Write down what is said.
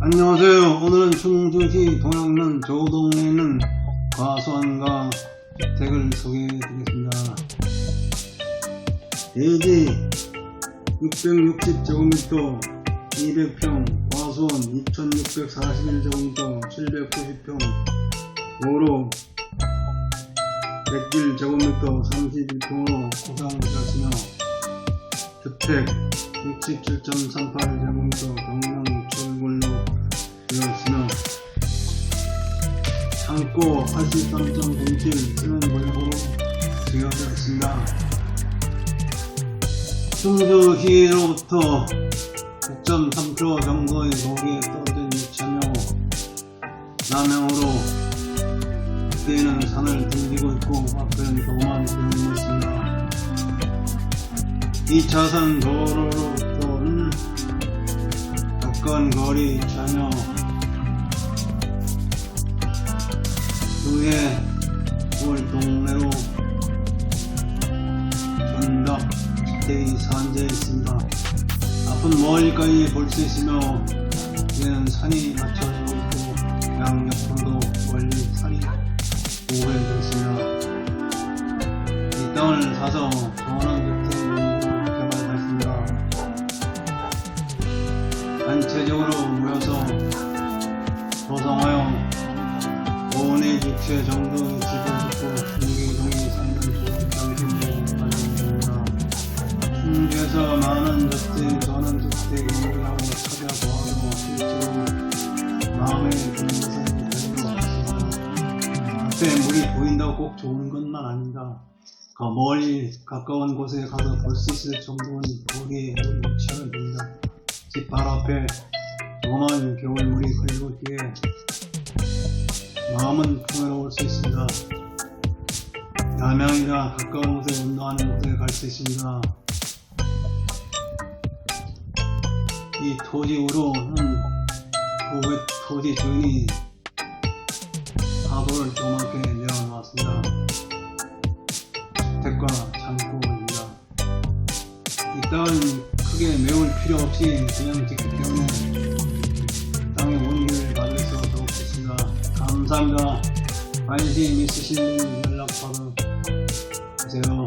안녕하세요. 오늘은 충주시 동양면 조동에 있는 과수원과 주택을 소개해 드리겠습니다. 대지 660제곱미터 200평, 과수원 2641제곱미터 790평, 도로 101제곱미터 31평으로 구성되었으며 주택 67.38제곱미터 경량 철골로 되었으며 창고 83.07 쓰는 모양으로 지어졌습니다. 충주시로부터 9.3km 정도의 거리에 떨어진 위치하며 남향으로 뒤에는 산을 등지고 있고 앞에는 있습니다. 2차선 도로로부터는 가까운 거리 위치하며 그의 9월 동네로 전덕 주택이 산재해 있습니다. 앞은 멀리까지 볼 수 있으며 뒤에는 산이 맞춰지고 있고 양옆으로도 멀리 산이 단체적으로 모여서 조성하여 5내 6채 정도의 중기동이 상당 좋은 장신으로 가져옵니다. 충주에서 많은 주택, 저는 주택 인구라고 찾아보아도 실제로 드는 것은 별로 없습니다. 앞에 물이 보인다고 꼭 좋은 것만 아닙니다. 그 멀리 가까운 곳에 가서 볼 수 있을 정도는 물이 위치하면 됩니다. 집 바로 앞에 조그만 겨울물이 흐르고 뒤에 마음은 풍요로울 수 있습니다. 남양이나 가까운 곳에 운동하는 곳에 갈 수 있습니다. 이 토지로는 그 토지 주인이 하도를 조그맣게 내어놓았습니다. 주택과 창고입니다. 이 땅은 크게 매울 필요 없이 그냥 직접 배우는 땅의 온기를 받으셔서 좋겠습니다. 감사합니다. 관심 있으신 연락 바로 주세요.